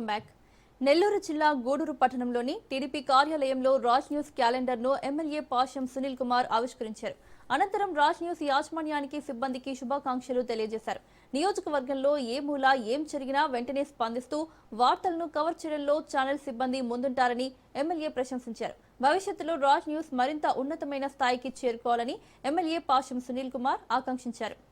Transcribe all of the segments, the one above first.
Back Nellore జిల్లా గూడూరు పట్టణంలోని TDP కార్యాలయంలో రాజ్ న్యూస్ క్యాలెండర్ను ఎమ్మెల్యే పాషం సునీల్ కుమార్ ఆవిష్కరించారు. అనంతరం రాజ్ న్యూస్ యాజమాన్యానికి సిబ్బందికి శుభాకాంక్షలు తెలియజేశారు. నియోజకవర్గంలో ఏ మూల ఏం జరిగినా వెంటనే స్పందిస్తూ వార్తలను కవర్ చేయడంలో ఛానల్ సిబ్బంది ముందుంటారని ఎమ్మెల్యే ప్రశంసించారు. భవిష్యత్తులో రాజ్ న్యూస్ మరింత ఉన్నతమైన స్థాయికి చేరుకోవాలని ఎమ్మెల్యే పాషం సునీల్ కుమార్ ఆకాంక్షించారు.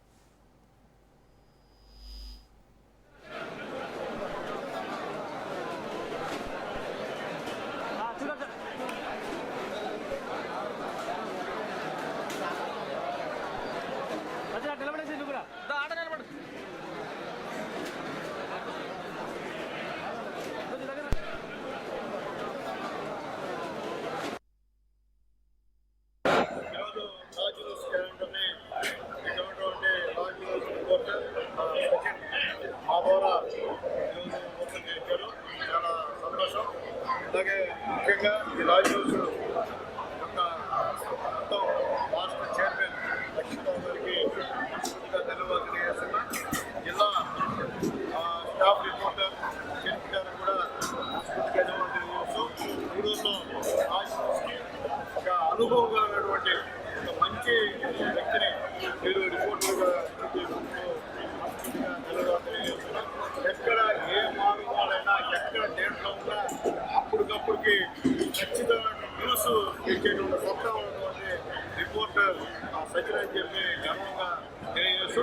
మా ద్వారా ఈరోజు చాలా సంతోషం అలాగే ముఖ్యంగా ఈ రాజు న్యూస్ యొక్క మొత్తం రాష్ట్ర చైర్మన్ లక్ష్మీరావు గారికి ధన్యవాదాలు తెలియజేస్తున్నా జిల్లా స్టాఫ్ రిపోర్టర్ కూడా ధన్యవాదాలు తెలియజేస్తూ ఈరోజు రాజు న్యూస్కి ఒక అనుభవం కలిగినటువంటి ఒక మంచి వ్యక్తిని మీరు రిపోర్టర్గా ఇప్పటికి ఖచ్చితంగా న్యూస్ ఇచ్చేటువంటి సత్తా రిపోర్టర్ సచిన్ అని చెప్పి గర్వంగా తెలియజేస్తూ